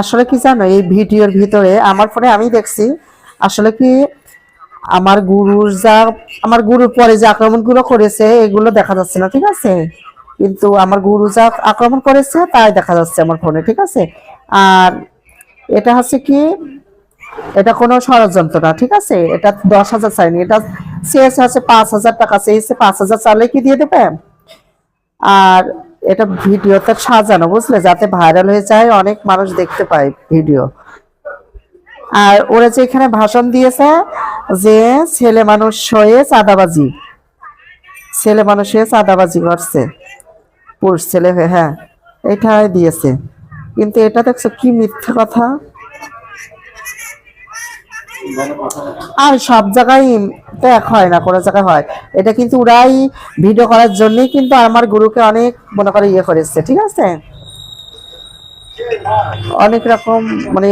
আসলে কি জানো, এই ভিডিওর ভিতরে আমার ফোনে আমি দেখছি, আসলে কি আমার গুরুর যা, আমার গুরুর পরে যে আক্রমণগুলো করেছে, এগুলো দেখা যাচ্ছে না, ঠিক আছে? কিন্তু আমার গুরু যা আক্রমণ করেছে, তাই দেখা যাচ্ছে আমার ফোনে ঠিক আছে? আর এটা হচ্ছে কি, এটা কোনো ষড়যন্ত্র না, ঠিক আছে? এটা দশ হাজার চাইনি, এটা চেয়েছে আছে পাঁচ হাজার টাকা, চেয়েছে পাঁচ হাজার চালে কি দিয়ে দেবে? আর এটা ভিডিওতে সাজানো, বুঝলে? যাতে ভাইরাল হয়ে যায়, অনেক মানুষ দেখতে পায় ভিডিও। আর ওরা যে এখানে ভাষণ দিয়েছে যে ছেলে মানুষ হয়ে চাঁদাবাজি, ছেলে মানুষ হয়ে চাঁদাবাজি করছে, পুরুষ ছেলে হয়ে হ্যাঁ এটাই দিয়েছে। কিন্তু এটা দেখছ কি মিথ্যে কথা? আর সব জায়গায় এক হয় না, কোনো জায়গায় হয়। এটা কিন্তু ওরাই ভিডিও করার জন্যই কিন্তু আমার গুরুকে অনেক মনে করে ইয়ে করেছে, ঠিক আছে? অনেক রকম মানে